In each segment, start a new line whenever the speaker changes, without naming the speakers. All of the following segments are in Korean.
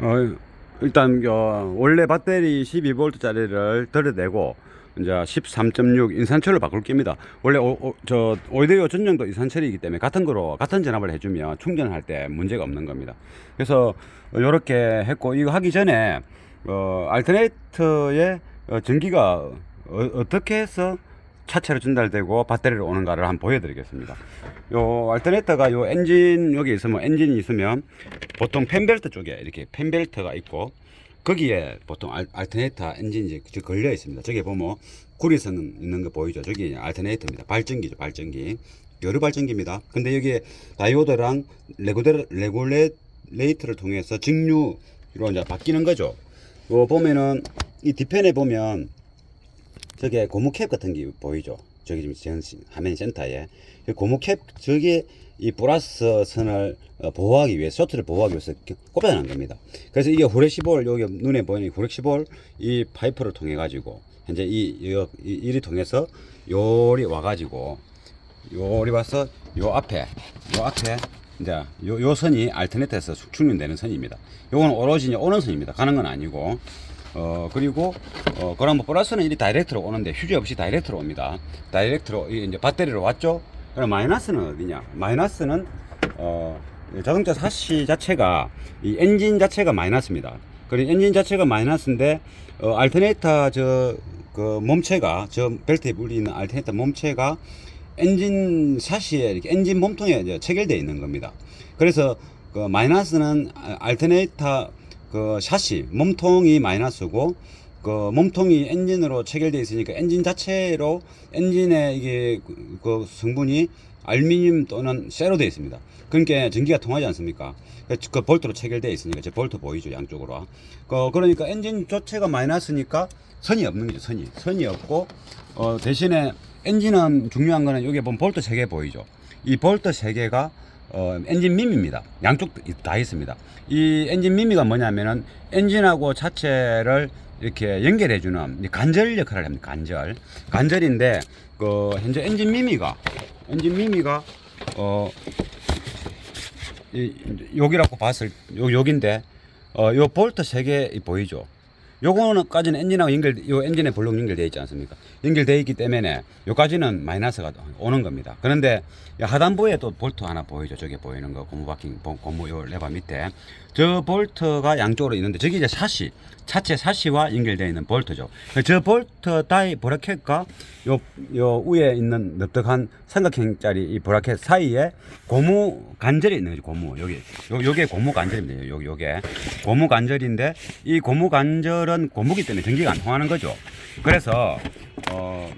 어, 일단 어, 원래 배터리 12V짜리를 덜어내고 이제 13.6 인산철로 바꿀 겁니다. 원래 오, 오, 저 오히려 전용도 인산철이기 때문에 같은 거로 같은 전압을 해주면 충전할 때 문제가 없는 겁니다. 그래서 이렇게 했고 이거 하기 전에 어, 알터네이터의 어, 전기가 어, 어떻게 해서 차체로 전달되고 배터리로 오는가를 한번 보여드리겠습니다. 요 알터네이터가 요 엔진 여기 있으면 엔진이 있으면 보통 펜벨트 쪽에 이렇게 펜벨트가 있고 거기에 보통 알, 알터네이터 엔진이 걸려 있습니다. 저기 보면 구리선 있는 거 보이죠? 저기 알터네이터입니다. 발전기죠, 발전기. 여러 발전기입니다. 근데 여기에 다이오드랑 레고레, 레고레이터를 통해서 직류로 이제 바뀌는 거죠. 요 보면은 이 뒤편에 보면 저게 고무캡 같은 게 보이죠? 저기 지금 전 화면 센터에 이 고무캡 저게 이 플러스 선을 어, 보호하기 위해 쇼트를 보호하기 위해서 꼽아놓은 겁니다. 그래서 이게 후레시볼 여기 눈에 보이는 후레시볼 이 파이프를 통해 가지고 현재 이, 요, 이 이리 통해서 요리 와 가지고 요리 와서 요 앞에 요 앞에 이제 요, 요 선이 알터네트에서 충전되는 선입니다. 요거는 오로지 오는 선입니다. 가는 건 아니고 어 그리고 어 그럼 뭐 플러스는 이 다이렉트로 오는데 휴지 없이 다이렉트로 옵니다. 다이렉트로 이 이제 배터리로 왔죠. 그럼 마이너스는 어디냐? 마이너스는 어 자동차 사시 자체가 이 엔진 자체가 마이너스입니다. 그리고 엔진 자체가 마이너스인데 어 알터네이터 저 그 몸체가 저 벨트에 불리는 알터네이터 몸체가 엔진 샤시에 이렇게 엔진 몸통에 체결되어 있는 겁니다. 그래서 그 마이너스는 아- 알터네이터 그 샤시 몸통이 마이너스고 그 몸통이 엔진으로 체결되어 있으니까 엔진 자체로 엔진의 이게 그- 그 성분이 알루미늄 또는 쇠로 되어 있습니다. 그러니까 전기가 통하지 않습니까? 그- 그 볼트로 체결되어 있으니까 제 볼트 보이죠 양쪽으로. 그 그러니까 엔진 자체가 마이너스니까 선이 없는 거죠 선이 선이 없고 어 대신에 엔진은 중요한 거는 여기 보면 볼트 세 개 보이죠. 이 볼트 세 개가 어, 엔진 밈입니다. 양쪽 다 있습니다. 이 엔진 밈이가 뭐냐면은 엔진하고 차체를 이렇게 연결해주는 이 간절 역할을 합니다. 간절. 간절인데 그 현재 엔진 미미가 엔진 미미가 어 이, 여기라고 봤을 요 여긴데 어 요 볼트 세 개 보이죠. 요거는까지는 엔진하고 연결, 요 엔진에 블록 연결되어 있지 않습니까? 연결되어 있기 때문에 요까지는 마이너스가 오는 겁니다. 그런데 이 하단부에 또 볼트 하나 보이죠? 저기 보이는 거 고무 바킹, 고- 고무 요 레바 밑에 저 볼트가 양쪽으로 있는데 저기 이제 샤시, 차체 샤시와 연결되어 있는 볼트죠. 저 볼트 따위 브라켓과 요, 요 위에 있는 넓적한 삼각형짜리 이 브라켓 사이에 고무 관절이 있는 거죠. 고무 여기 요 요게 고무 관절입니다. 요 요게 고무 관절인데 이 고무 관절은 고무기 때문에 전기가 안 통하는 거죠. 그래서 어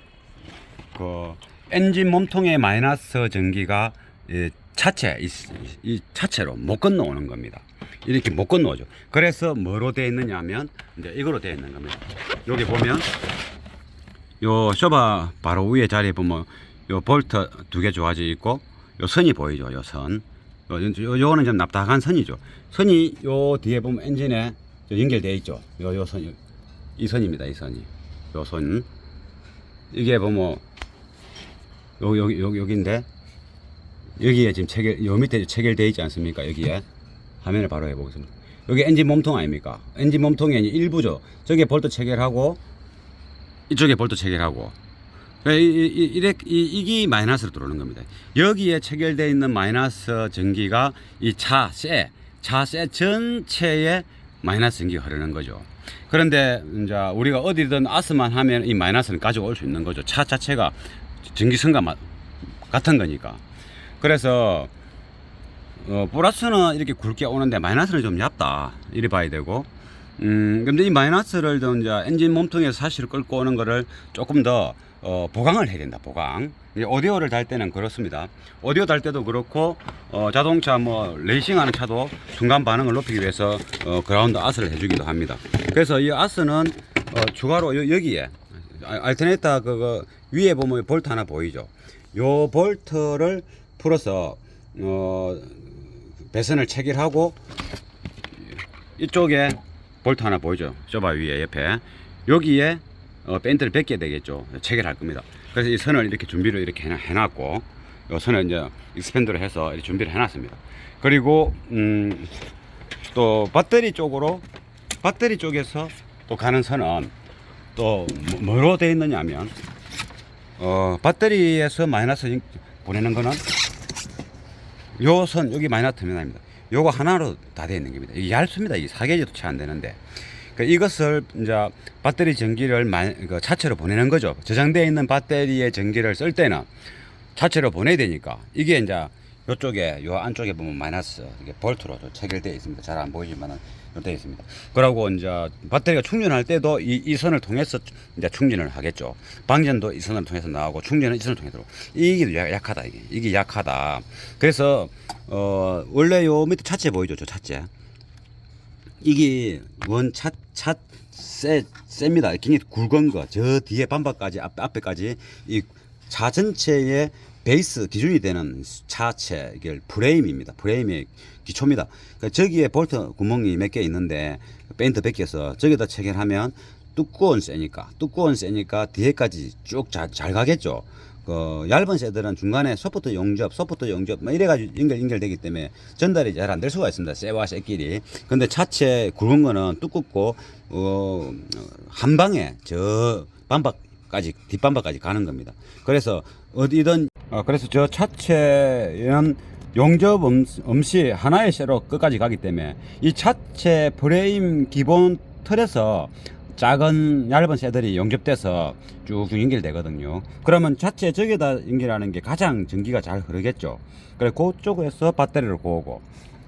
그 엔진 몸통의 마이너스 전기가 이 차체 이, 이 차체로 못 건너오는 겁니다. 이렇게 못 건너오죠. 그래서 뭐로 되어 있느냐면 이제 이거로 되어 있는 겁니다. 여기 보면 요 쇼바 바로 위에 자리에 보면 요 볼트 두 개 조아져 있고 요 선이 보이죠 요 선. 요, 요, 요거는 좀 납작한 선이죠. 선이 요 뒤에 보면 엔진에 저 연결되어 있죠. 요, 요 선, 이 선입니다. 이 선이. 요 선. 이게 보면 요, 여기, 여기, 여기인데 여기에 지금 체결, 요 밑에 체결되어 있지 않습니까? 여기에. 화면을 바로 해보겠습니다. 여기 엔진 몸통 아닙니까? 엔진 몸통의 이제 일부죠. 저게 볼트 체결하고 이쪽에 볼트 체결하고 이, 이, 이, 이래, 이, 이게 마이너스로 들어오는 겁니다. 여기에 체결되어 있는 마이너스 전기가 이 차세, 차세 전체에 마이너스 전기가 흐르는 거죠. 그런데 이제 우리가 어디든 아스만 하면 이 마이너스는 가져올 수 있는 거죠. 차 자체가 전기성과 마- 같은 거니까. 그래서 어, 플러스는 이렇게 굵게 오는데 마이너스는 좀 얇다. 이래 봐야 되고. 음, 근데 이 마이너스를 좀 이제 엔진 몸통에서 사실을 끌고 오는 거를 조금 더 어, 보강을 해야 된다. 보강. 오디오를 달 때는 그렇습니다. 오디오 달 때도 그렇고 어, 자동차 뭐 레이싱하는 차도 순간 반응을 높이기 위해서 어, 그라운드 아스를 해주기도 합니다. 그래서 이 아스는 어, 추가로 여, 여기에 아, 알터네이터 그거 위에 보면 볼트 하나 보이죠. 요 볼트를 풀어서 어, 배선을 체결하고 이쪽에 볼트 하나 보이죠? 쇼바 위에 옆에 여기에 어, 밴드를 뱉게 되겠죠. 체결할 겁니다. 그래서 이 선을 이렇게 준비를 이렇게 해놨고 이 선을 이제 익스펜드로 해서 준비를 해놨습니다. 그리고 음, 또 배터리 쪽으로 배터리 쪽에서 또 가는 선은 또 뭐- 뭐로 되어 있느냐 하면 어, 배터리에서 마이너스 인- 보내는 거는 요 선 여기 마이너스 터미널입니다. 요거 하나로 다 되어 있는 겁니다. 이게 얇습니다. 이게 4개지도 채 안 되는데. 그러니까 이것을 이제 배터리 전기를 마, 그 차체로 보내는 거죠. 저장되어 있는 배터리의 전기를 쓸 때는 차체로 보내야 되니까 이게 이제 요쪽에 요 안쪽에 보면 마이너스 이게 볼트로 또 체결되어 있습니다. 잘 안 보이지만은 되어 있습니다. 그러고 이제 배터리가 충전할 때도 이, 이 선을 통해서 이제 충전을 하겠죠. 방전도 이 선을 통해서 나오고 충전은 이 선을 통해서 들어오고. 이게 약- 약하다 이게 이게 약하다. 그래서 어 원래 요 밑에 차체 보이죠, 저 차체. 이게 원차 차 세 셉니다. 굉장히 굵은 거. 저 뒤에 반박까지 앞, 앞에까지 이 차 전체의 베이스 기준이 되는 차체 이게 프레임입니다. 프레임의 기초입니다. 그러니까 저기에 볼트 구멍이 몇 개 있는데 페인트 벗겨서 저기다 체결하면 두꺼운 쇠니까 두꺼운 쇠니까 뒤에까지 쭉잘 가겠죠. 그 얇은 쇠들은 중간에 소프트 용접, 소프트 용접 뭐 이래가지고 연결 연결되기 때문에 전달이 잘 안 될 수가 있습니다. 쇠와 쇠끼리. 근데 차체 굵은 거는 두껍고 어 한 방에 저 반박까지 뒷반박까지 가는 겁니다. 그래서 어디든 어, 그래서 저 차체는 용접 없- 없이 하나의 쇠로 끝까지 가기 때문에 이 차체 프레임 기본 틀에서 작은 얇은 쇠들이 용접돼서 쭉쭉 연결되거든요. 그러면 자체 저기다 연결하는 게 가장 전기가 잘 흐르겠죠. 그래 그쪽에서 배터리를 고오고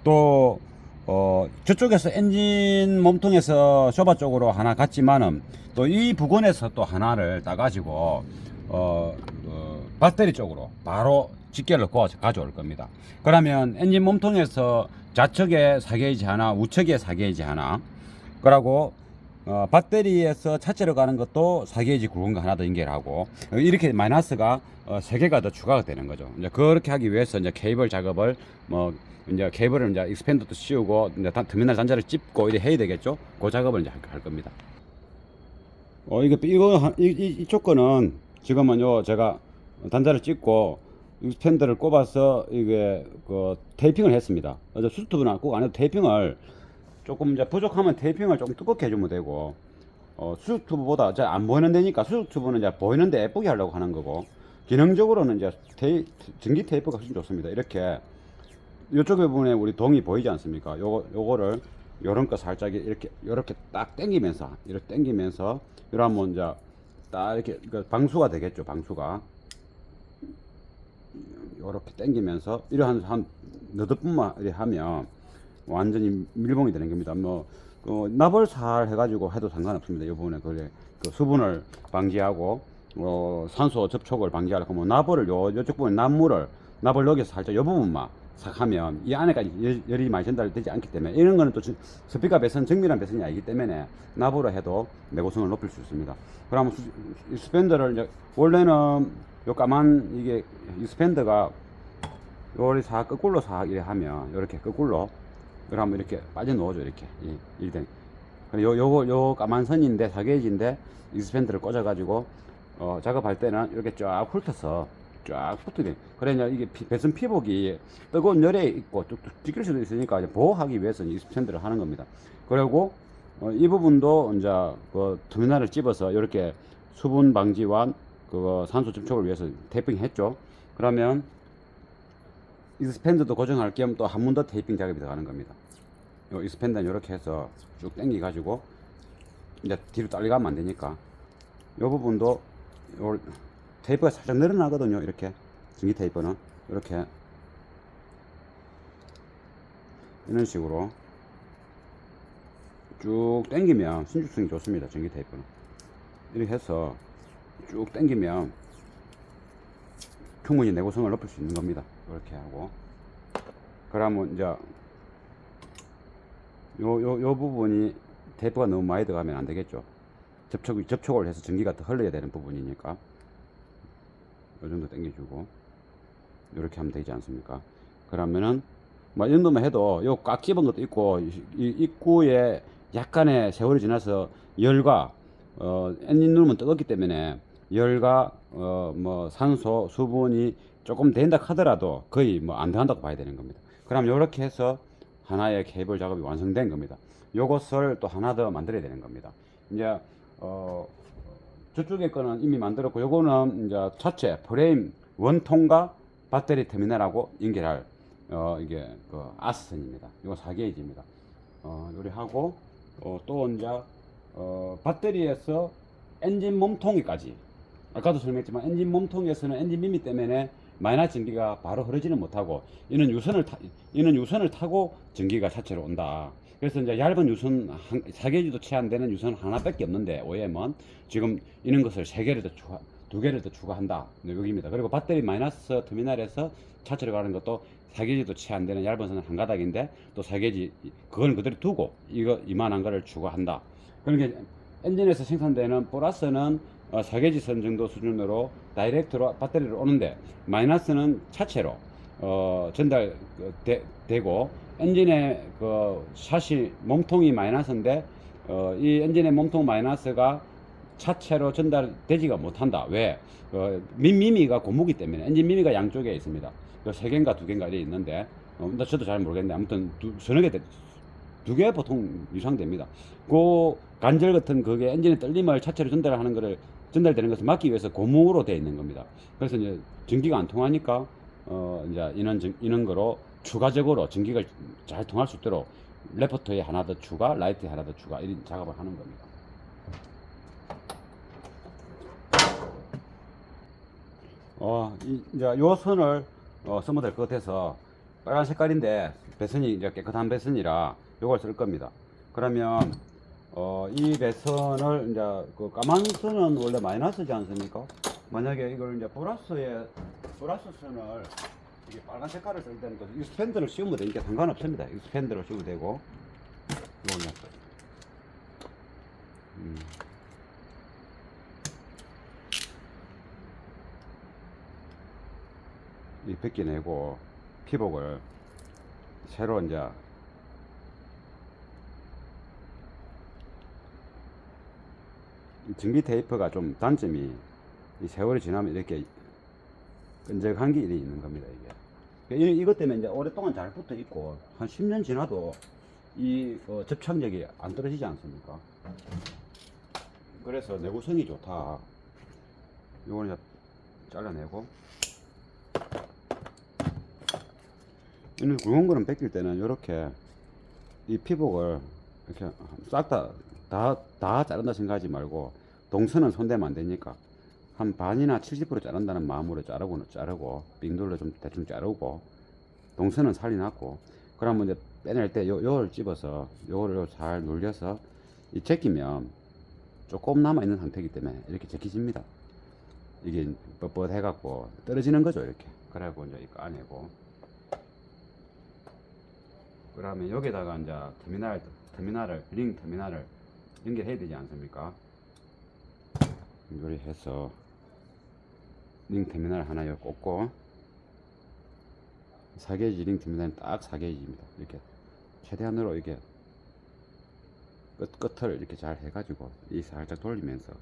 또 어, 저쪽에서 엔진 몸통에서 쇼바 쪽으로 하나 갔지만은 또 이 부근에서 또 하나를 따가지고 어, 어, 배터리 쪽으로 바로 직결을 고아 가져올 겁니다. 그러면 엔진 몸통에서 좌측에 4게이지 하나, 우측에 4게이지 하나, 그러고 어, 배터리에서 차체로 가는 것도 4게이지 굵은 거 하나 더 연결하고 어, 이렇게 마이너스가 어, 3개가 더 추가가 되는 거죠. 이제 그렇게 하기 위해서 이제 케이블 작업을 뭐 이제 케이블을 이제 익스펜더도 씌우고 이제 단- 터미널 단자를 찝고 이래 해야 되겠죠. 그 작업을 이제 할, 할 겁니다. 어 이거 이거 한- 이, 이, 이쪽 거는 지금은 요 제가 단자를 찍고 익스펜더를 꼽아서 이게 그 테이핑을 했습니다. 그래서 수트부는 꼭안 해도 테이핑을 조금 이제 부족하면 테이핑을 조금 두껍게 해주면 되고 어, 수직 튜브보다 잘 안 보이는 데니까 수직 튜브는 이제 보이는데 예쁘게 하려고 하는 거고 기능적으로는 이제 테이, 전기 테이프가 훨씬 좋습니다. 이렇게 이쪽 부분에 우리 동이 보이지 않습니까? 요거 요거를 요런 거 살짝 이렇게 요렇게 딱 당기면서 이렇게 당기면서 이러면 이제 딱 이렇게 그 방수가 되겠죠. 방수가 요렇게 당기면서 이러한 한 너덟 분만 이렇게 하면 완전히 밀봉이 되는 겁니다. 뭐, 그 나벌살 해가지고 해도 상관없습니다. 이 부분에 그래, 그 수분을 방지하고, 어, 산소 접촉을 방지하려고 뭐 나벌을 요, 요쪽 부분에 나물을 나벌 여기서 살짝 요 부분만 싹 하면 이 안에까지 열- 열이 많이 전달되지 않기 때문에 이런 거는 또 지- 스피커 배선, 정밀한 배선이 아니기 때문에 나벌을 해도 내구성을 높일 수 있습니다. 이 스펜더를 원래는 요 까만 이게 이 스펜더가 요리 사 거꾸로 사 이래 하면 이렇게 거꾸로 그러면 이렇게 빠져 넣어줘 이렇게. 이 이렇게 요 요거 요 까만 선인데 사게이지인데 익스펜드를 꽂아 가지고 어 작업할 때는 이렇게 쫙 훑어서 쫙 훑어야 그래 이제 이게 피- 배선 피복이 뜨거운 열에 있고 뚝뚝 찢길 수도 있으니까 이제 보호하기 위해서 익스펜드를 하는 겁니다. 그리고 어, 이 부분도 이제 그 터미널을 집어서 이렇게 수분 방지와 그 산소 접촉을 위해서 테이핑 했죠. 그러면 익스펜더도 고정할 겸 또 한 번 더 테이핑 작업이 들어가는 겁니다. 요 익스펜더는 이렇게 해서 쭉 당겨 가지고 이제 뒤로 딸려가면 안 되니까 요 부분도 요 테이프가 살짝 늘어나거든요. 이렇게 전기 테이프는 이렇게 이런 식으로 쭉 당기면 신축성이 좋습니다. 전기 테이프는 이렇게 해서 쭉 당기면 충분히 내구성을 높일 수 있는 겁니다. 이렇게 하고 그러면 이제 요 요 요 부분이 테이프가 너무 많이 들어가면 안 되겠죠. 접촉 접촉을 해서 전기가 더 흘러야 되는 부분이니까 요 정도 당겨주고 이렇게 하면 되지 않습니까? 그러면은 뭐 이 정도만 해도 요 꽉 집은 것도 있고 이, 이 입구에 약간의 세월이 지나서 열과 어 엔진 누르면 뜨겁기 때문에 열과 어 뭐 산소 수분이 조금 된다 하더라도 거의 뭐안 들어간다고 봐야 되는 겁니다. 그럼 요렇게 해서 하나의 케이블 작업이 완성된 겁니다. 요것을 또 하나 더 만들어야 되는 겁니다. 이제 어 저쪽에 거는 이미 만들었고 요거는 이제 차체 프레임 원통과 배터리 터미널하고 연결할 어 이게 그 아스선입니다. 이거 4게이지입니다. 어 요리 하고 어, 또 이제 어 배터리에서 엔진 몸통이까지 아까도 설명했지만 엔진 몸통에서는 엔진 미미 때문에 마이너스 전기가 바로 흐르지는 못하고 이는 유선을 타, 이는 유선을 타고 전기가 차체로 온다. 그래서 이제 얇은 유선 한, 4개지도 채 안 되는 유선 하나밖에 없는데 OEM은 지금 이런 것을 세 개를 더 추가 두 개를 더 추가한다. 네, 여기입니다. 그리고 배터리 마이너스 터미널에서 차체로 가는 것도 4개지도 채 안 되는 얇은 선은 한 가닥인데 또 4개지 그건 그대로 두고 이거 이만한 거를 추가한다. 그러니까 엔진에서 생산되는 플러스는 어, 4개지 선 정도 수준으로 다이렉트로 배터리를 오는데 마이너스는 차체로 어, 전달되고 엔진의 그 샷이 몸통이 마이너스인데 어, 이 엔진의 몸통 마이너스가 차체로 전달되지가 못한다. 왜? 어, 민미미가 고무기 때문에 엔진 미미가 양쪽에 있습니다. 그세 개인가 두 개인가 이렇게 있는데 어, 나 저도 잘 모르겠는데 아무튼 두, 서너 개 두개 보통 이상 됩니다. 그 간절 같은 그게 엔진의 떨림을 차체로 전달하는 거를 전달되는 것을 막기 위해서 고무로 되어 있는 겁니다. 그래서 이제 전기가 안 통하니까 어 이제 이런 전- 이런 거로 추가적으로 전기가 잘 통할 수 있도록 레포터에 하나 더 추가, 라이트에 하나 더 추가 이런 작업을 하는 겁니다. 어, 이, 이제 요 선을 어, 쓰면 될 것 같아서 빨간 색깔인데 배선이 이제 깨끗한 배선이라 요걸 쓸 겁니다. 그러면 어, 이 배선을 이제 그 까만 선은 원래 마이너스지 않습니까? 만약에 이걸 이제 플러스에 플러스 선을 이게 빨간 색깔을 쓸 때는 이 스팬드를 씌우면 되니까 상관없습니다. 이 스팬드를 씌우면 되고 이거는 음. 이 벗겨내고 피복을 새로 이제 이 전기 테이프가 좀 단점이 이 세월이 지나면 이렇게 끈적한 게 있는 겁니다 이게. 이- 이것 때문에 이제 오랫동안 잘 붙어 있고 한 10년 지나도 이 어, 접착력이 안 떨어지지 않습니까? 그래서 내구성이 좋다. 이제 잘라내고. 이는 굵은 거는 뺏길 때는 이렇게 이 피복을 이렇게 싹 다 다 다 자른다 생각하지 말고 동선은 손대면 안 되니까 한 반이나 70% 자른다는 마음으로 자르고 자르고 빙돌로 좀 대충 자르고 동선은 살려놨고 그러면 이제 빼낼 때 요, 요를 집어서 요거를 잘 눌려서 이 제끼면 조금 남아 있는 상태이기 때문에 이렇게 제끼집니다. 이게 뻣뻣해 갖고 떨어지는 거죠 이렇게. 그래갖고 이제 이거 안내고 그러면 여기다가 이제 터미널 터미널을 링 터미널을 연결해야 되지 않습니까? 연결해서 링 터미널 하나 꽂고 4게이지 링 터미널은 딱 4게이지입니다. 이렇게 최대한으로 이렇게 끝, 끝을 이렇게 잘 해가지고 이 살짝 돌리면서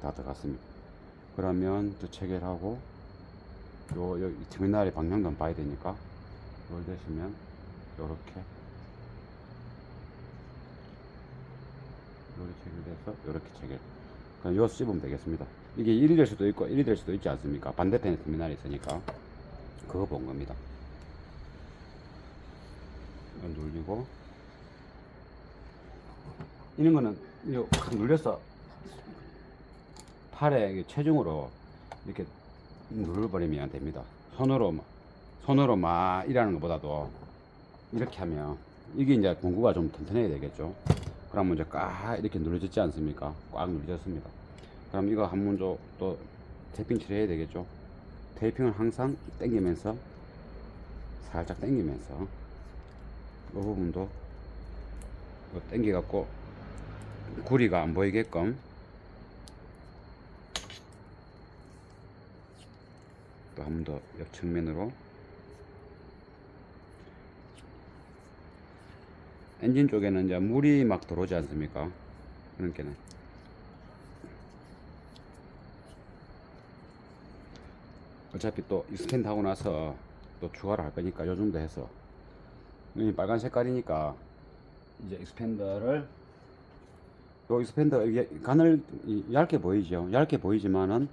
다 들어갔습니다. 그러면 또 체결하고 요, 요, 이 터미널의 방향감 봐야 되니까 이걸 대시면 요렇게 요렇게 체결돼서 요렇게 체결 그럼 요 씹으면 되겠습니다. 이게 1이 될 수도 있고 1이 될 수도 있지 않습니까? 반대편에 터미널이 있으니까 그거 본 겁니다. 이걸 눌리고 이런 거는 이거 확 눌려서 팔에 체중으로 이렇게 눌러버리면 됩니다. 손으로 막- 손으로 막 일하는 것보다도 이렇게 하면 이게 이제 공구가 좀 튼튼해야 되겠죠. 그러면 이제 꽉 이렇게 눌러졌지 않습니까? 꽉 눌러졌습니다. 그럼 이거 한 번 또 테이핑 칠해야 되겠죠. 테이핑을 항상 당기면서 살짝 당기면서 이 부분도 이거 당겨 갖고 구리가 안 보이게끔 또 한 번 더 옆 측면으로. 엔진 쪽에는 이제 물이 막 들어오지 않습니까? 그러니까는. 어차피 또 스캔하고 나서 또 추가를 할 거니까 요 정도 해서. 이 빨간 색깔이니까 이제 익스펜더를 요 익스펜더 간을 얇게 보이죠? 얇게 보이지만은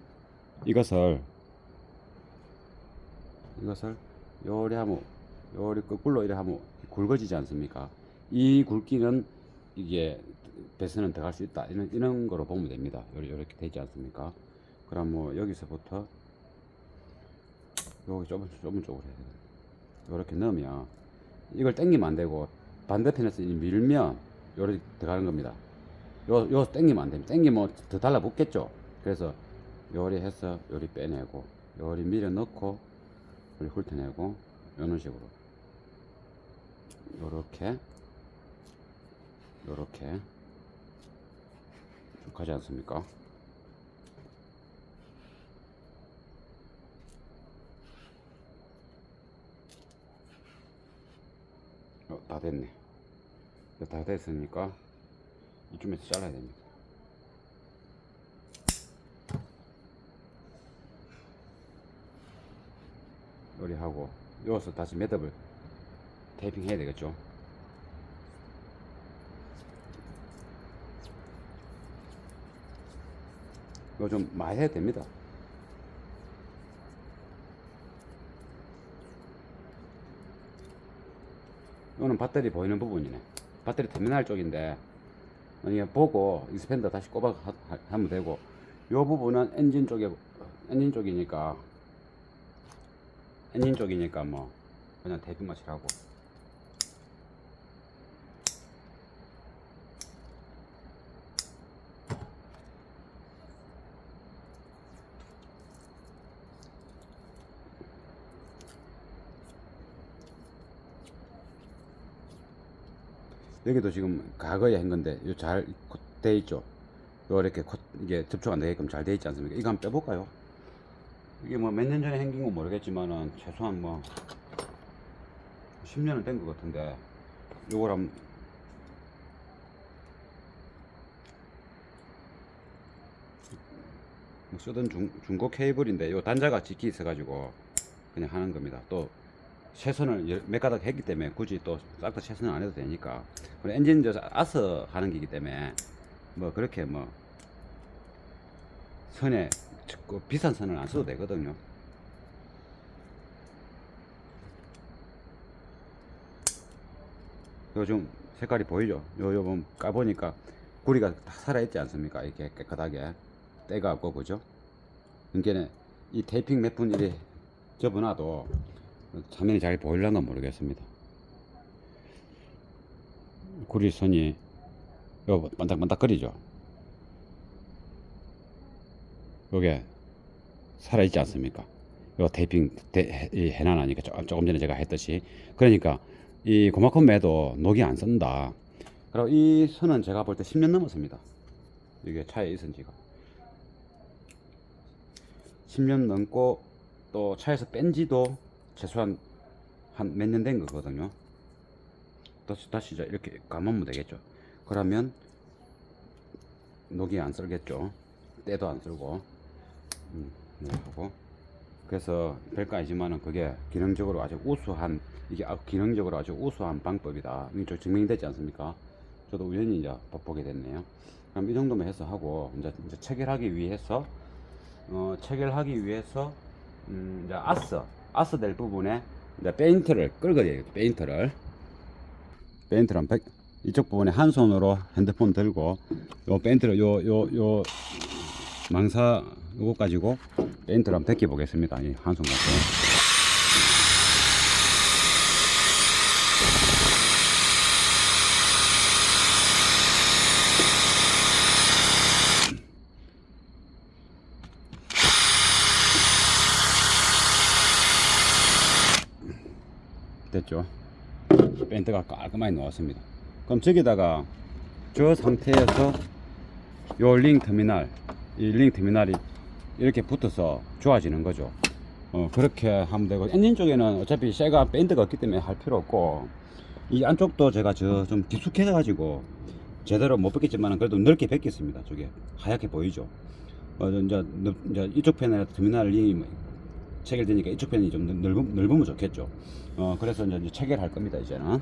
이것을 이것을 요리 하면 요리 거꾸로 이래 하면 굵어지지 않습니까 이 굵기는 이게 배선은 들어갈 수 있다 이런 이런 거로 보면 됩니다 이렇게 되지 않습니까 그럼 뭐 여기서부터 여기 좁은 좁은 쪽으로 해야 돼요. 이렇게 넣으면 이걸 당기면 안 되고 반대편에서 이 밀면 요렇게 들어가는 겁니다. 요, 요 당기면 안 됩니다. 당기면 더 달라붙겠죠. 그래서 요리 해서 요리 빼내고 요리 밀어 넣고 훑어내고 이런 식으로 요렇게 요렇게 쭉 가지 않습니까? 어, 다 됐네. 다 됐으니까 이쯤에서 잘라야 됩니다. 요리하고 여기서 다시 매듭을 테이핑 해야 되겠죠. 이거 좀 많이 해야 됩니다. 이거는 배터리 보이는 부분이네. 배터리 터미널 쪽인데, 이게 보고 익스펜더 다시 하- 하면 되고, 요 부분은 엔진 쪽에, 엔진 쪽이니까, 엔진 쪽이니까 뭐, 그냥 테이핑 마치라고. 여기도 지금 과거에 한 건데 요 잘 돼 있죠. 요 이렇게 컷- 이게 접촉 안 되게끔 잘 돼 있지 않습니까? 이거 한번 빼볼까요? 이게 뭐 몇 년 전에 생긴 건 모르겠지만은 최소한 뭐 10년은 된 것 같은데 요걸 한번 뭐 쓰던 중, 중고 케이블인데 요 단자가 찍히 있어 가지고 그냥 하는 겁니다. 또 최선을 열- 몇 가닥 했기 때문에 굳이 또 싹 다 최선을 안 해도 되니까 그리고 엔진 저 아서 하는 기기 때문에 뭐 그렇게 뭐 선에 그 비싼 선을 안 써도 되거든요. 요즘 색깔이 보이죠? 요 요번 까보니까 구리가 다 살아있지 않습니까? 이렇게 깨끗하게 때가 없고 그죠? 그러니까 이 테이핑 몇분 이래 접어놔도 화면이 잘 보일란가 모르겠습니다. 구리 선이 요 반짝반짝거리죠. 요게 살아있지 않습니까? 요 테이핑 해놔나니까 조금, 조금 전에 제가 했듯이 그러니까 이 고마콘 매도 녹이 안 쓴다. 그리고 이 선은 제가 볼 때 10년 넘었습니다. 이게 차에 있은 지가 10년 넘고 또 차에서 뺀 지도 최소한 한 몇 년 된 거거든요. 다시 다시 이렇게 감으면 되겠죠. 그러면 녹이 안 쓸겠죠. 때도 안 쓸고 하고 그래서 별거 아니지만은 그게 기능적으로 아주 우수한 이게 아- 기능적으로 아주 우수한 방법이다. 이게 좀 증명되지 않습니까? 저도 우연히 이제 보게 됐네요. 그럼 이 정도만 해서 하고 이제, 이제 체결하기 위해서 어, 체결하기 위해서 음, 이제 아스 아스 될 부분에 이제 페인트를 돼요. 페인트를 페인트를 한 백- 이쪽 부분에 한 손으로 핸드폰 들고 요 페인트를 요 요 요 망사 요거 가지고 페인트를 한번 벗겨 보겠습니다. 한손 가지고. 됐죠. 밴드가 깔끔하게 나왔습니다. 그럼 저기다가 저 상태에서 요 링 터미널, 이 링 터미널이 이렇게 붙어서 좋아지는 거죠. 어, 그렇게 하면 되고, 엔진 쪽에는 어차피 쇠가 밴드가 없기 때문에 할 필요 없고, 이 안쪽도 제가 저 좀 깊숙해가지고, 제대로 못 뺏겠지만 그래도 넓게 뺏겠습니다. 저게 하얗게 보이죠. 어, 저 이제, 넓- 이제 이쪽 편에 터미널 링이 체결되니까 이쪽 편이 좀 넓, 넓으면 좋겠죠. 어, 그래서 이제 체결할 겁니다, 이제는.